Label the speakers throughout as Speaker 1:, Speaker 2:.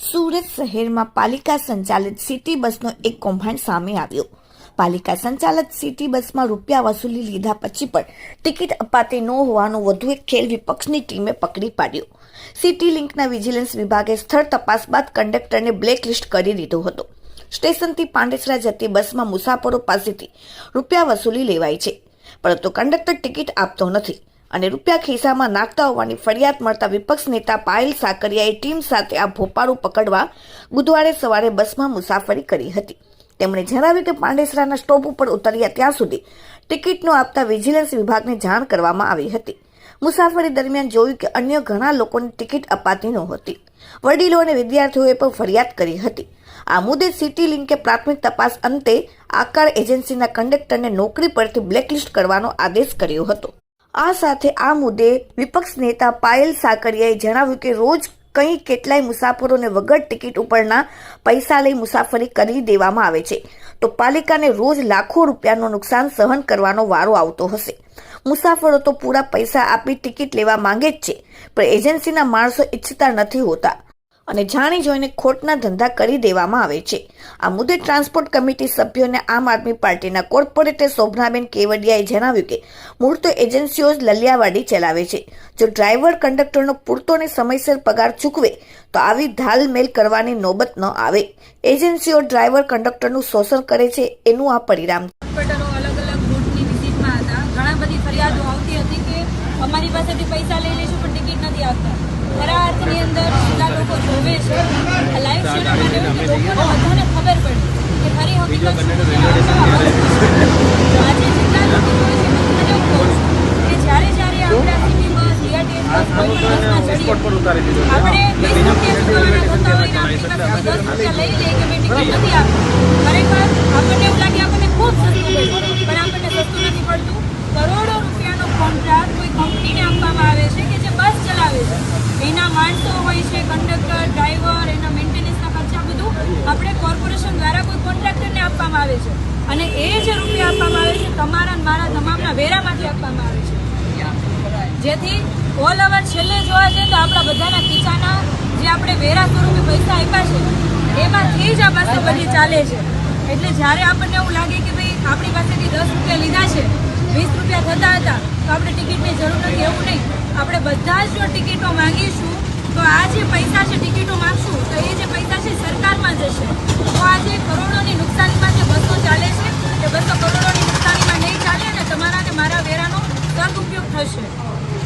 Speaker 1: સુરત શહેરમાં પાલિકા સંચાલિત સિટી બસનો એક કૌભાંડ સામે આવ્યો. પાલિકા સંચાલિત સિટી બસમાં રૂપિયા વસૂલી લીધા પછી પણ ટિકિટ અપાતી ન હોવાનો વધુ એક ખેલ વિપક્ષની ટીમે પકડી પાડ્યો. સિટી લિંકના વિજિલન્સ વિભાગે સ્થળ તપાસ બાદ કંડક્ટરને બ્લેકલિસ્ટ કરી દીધો હતો. સ્ટેશનથી પાંડેસરા જતી બસમાં મુસાફરો પાસેથી રૂપિયા વસૂલી લેવાય છે, પરંતુ કંડક્ટર ટિકિટ આપતો નથી. અને રૂપિયા ખિસ્સામાં નાખતા હોવાની ફરિયાદ મળતા વિપક્ષ નેતા પાયલ સાકરિયાએ ટીમ સાથે આ ભોપાળું પકડવા બુધવારે સવારે બસમાં મુસાફરી કરી હતી. તેમણે જણાવ્યું કે પાંડેસરાના સ્ટોપ ઉપર ઉતર્યા ત્યાં સુધી ટિકિટનો આપતા વિજિલન્સ વિભાગને જાણ કરવામાં આવી હતી. મુસાફરી દરમિયાન જોયું કે અન્ય ઘણા લોકોને ટિકિટ અપાતી નહોતી. વડીલો અને વિદ્યાર્થીઓએ પણ ફરિયાદ કરી હતી. આ મુદ્દે સિટી લિંકે પ્રાથમિક તપાસ અંતે આકાર એજન્સીના કંડક્ટરને નોકરી પરથી બ્લેકલિસ્ટ કરવાનો આદેશ કર્યો હતો. આ સાથે આ મુદ્દે વિપક્ષ નેતા પાયલ સાકરિયાએ જણાવ્યું કે રોજ કંઈ કેટલાય મુસાફરોને વગર ટિકિટ ઉપરના પૈસા લઈ મુસાફરી કરી દેવામાં આવે છે. તો પાલિકાને રોજ લાખો રૂપિયાનું નુકસાન સહન કરવાનો વારો આવતો હશે. મુસાફરો તો પૂરા પૈસા આપી ટિકિટ લેવા માંગે જ છે, પણ એજન્સીના માણસો ઈચ્છતા નથી હોતા. અને જાણી જોઈને ખોટના ધંધા કરી દેવામાં આવે છે. આ મુદ્દે ટ્રાન્સપોર્ટ કમિટી સભ્યોને આમ આદમી પાર્ટીના કોર્પોરેટર શોભનાબેન કેવડિયાએ જણાવ્યું કે મૂળ તો એજન્સીઓ જ લલિયાવાડી ચલાવે છે. જો ડ્રાઈવર કંડક્ટરનો પૂરતો અને સમયસર પગાર ચૂકવે, તો આવી ધાલમેલ કરવાની નોબત ન આવે. એજન્સીઓ ડ્રાઈવર કંડક્ટરનું શોષણ કરે છે, એનું આ પરિણામ
Speaker 2: હોસ્પિટલો અલગ અલગ રૂટની વિઝિટમાં હતા ઘણા બધી ફરિયાદો આવતી હતી કે અમારી પાસેથી પૈસા લઈ લઈશું પણ ટિકિટ નથી આપતા ખરા અર્થની અંદર કેટલા લોકો જોવે છે. લાઈવ સ્ટ્રીમમાં માટે લોકોને બધાને ખબર પડી કે ખરી હકીકત આજે જેટલા લોકો કે જ્યારે જ્યારે આપણે આ સિટી બસ જીઆરટીએસ બસ કોઈ બસમાં ચડીએ. આપણે વીસ રૂપિયા ચૂકવવાના થતા હોય આપણી પાસે દસ રૂપિયા લઈ લઈએ કે મેં ટિકિટ નથી આપતી ખરેખર આપણને એવું લાગે આપણને ખૂબ સસ્તું પડ્યું પણ આપણને સસ્તું નથી પડતું કરોડો રૂપિયાનો કોન્ટ્રાક્ટ કોઈ કંપનીને આપવામાં આવે છે કે જે બસ ચલાવે છે એના માણસો હોય છે કંડક્ટર ડ્રાઈવર એના મેન્ટેનન્સના ખર્ચા બધું આપણે કોર્પોરેશન દ્વારા કોઈ કોન્ટ્રાક્ટરને આપવામાં આવે છે. અને એ જે રૂપિયા આપવામાં આવે છે, તમારા મારા તમામના વેરામાંથી આપવામાં આવે છે. જેથી ઓલ ઓવર છેલ્લે જોવા જઈએ તો આપણા બધાના ખીચાના જે આપણે વેરા સ્વરૂપે પૈસા આપ્યા છે, એમાંથી જ આ પાસે બધી ચાલે છે. એટલે જ્યારે આપણને એવું લાગે કે ભાઈ આપણી પાસેથી દસ રૂપિયા લીધા છે, વીસ રૂપિયા થતા હતા, તો આપણે ટિકિટની જરૂર નથી, એવું નહીં. આપણે બધા જ જો ટિકિટો માંગીશું, તો આ જે પૈસા છે ટિકિટો માંગશું, તો એ જે પૈસા છે સરકારમાં જશે તો આ જે કરોડોની નુકસાનીમાં જે બસો ચાલે છે એ બસો કરોડોની નુકસાનીમાં નહીં ચાલે અને તમારા અને મારા વેરાનો સદુપયોગ થશે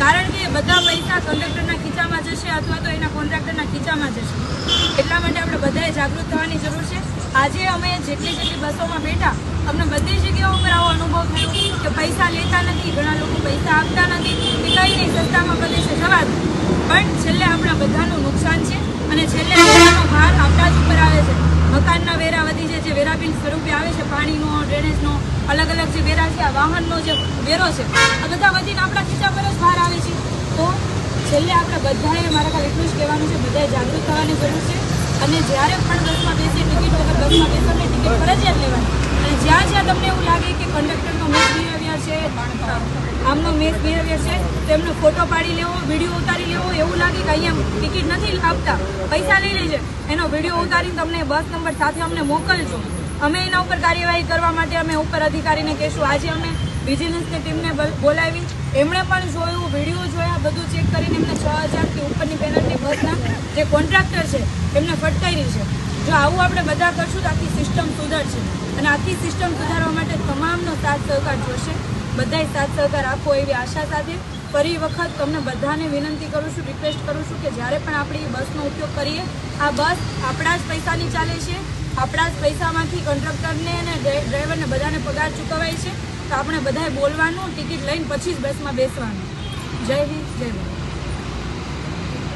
Speaker 2: કારણ કે બધા પૈસા કંડક્ટરના ખીચામાં જશે અથવા તો એના કોન્ટ્રાક્ટરના ખીચામાં જશે. એટલા માટે આપણે બધાએ જાગૃત થવાની જરૂર છે. આજે અમે જેટલી જેટલી બસોમાં બેઠા, અમને બધી જગ્યાઓ પર આવો અનુભવ થયો કે પૈસા લેતા નથી, ઘણા લોકો પૈસા આપતા નથી કે કંઈ નહીં, સસ્તામાં પ્રદેશે જવા પણ છેલ્લે આપણા બધાનું નુકસાન છે અને છેલ્લે આપણાનો ભાર આપણા જ ઉપર આવે છે. મકાનના વેરા વધી છે જે વેરા સ્વરૂપે આવે છે, પાણીનો ડ્રેનેજનો અલગ અલગ જે વેરા છે, આ વાહનનો જે વેરો છે, આ બધા વધીને આપણા ખીચા પર જ ભાર આવે છે. તો છેલ્લે આપણે બધાએ મારા ખાલી એટલું જ કહેવાનું છે, બધાએ જાગૃત થવાની જરૂર છે. અને જ્યારે પણ બસમાં બેસીએ, ટિકિટ વગર બસમાં બેસો ને ટિકિટ ફરજિયાત લેવાની. અને જ્યાં જ્યાં તમને એવું લાગે કે કંડક્ટરનો છે. આમનો મિસબિહેવિયર છે. તેમનો ફોટો પાડી લેવો વીડિયો ઉતારી લેવો, એવું લાગે કે અહીંયા ટિકિટ નથી આપતા. પૈસા લઈ લેજે. એનો વીડિયો ઉતારીને તમને બસ નંબર સાથે અમને મોકલજો. અમે એના ઉપર કાર્યવાહી કરવા માટે અમે ઉપર અધિકારીને કહેશું. આજે અમે વિજિલન્સની ટીમને બોલાવી. એમણે પણ જોયું વીડિયો જોયા, બધું ચેક કરીને એમને છ હજારથી ઉપરની પેનલ્ટી બસના જે કોન્ટ્રાક્ટર છે, એમને ફટકારી છે. જો આવું આપણે બધા કરશું તો આખી સિસ્ટમ સુધરશે. અને આખી સિસ્ટમ સુધારવા માટે તમામનો સાથ સહકાર જોશે. બધાય સાથ સહકાર આપો એવી આશા સાથે. ફરી વખત તમને બધાને વિનંતી કરું છું રિક્વેસ્ટ કરું છું કે જ્યારે પણ આપણે એ બસનો ઉપયોગ કરીએ, આ બસ આપણા જ પૈસાની ચાલે છે. આપણા જ પૈસામાંથી કંડક્ટરને અને ડ્રાઈવરને બધાને પગાર ચૂકવાય છે. તો આપણે બધાએ બોલવાનું, ટિકિટ લઈને પછી જ બસમાં બેસવાનું. જય હિન્દ, જય ભારત.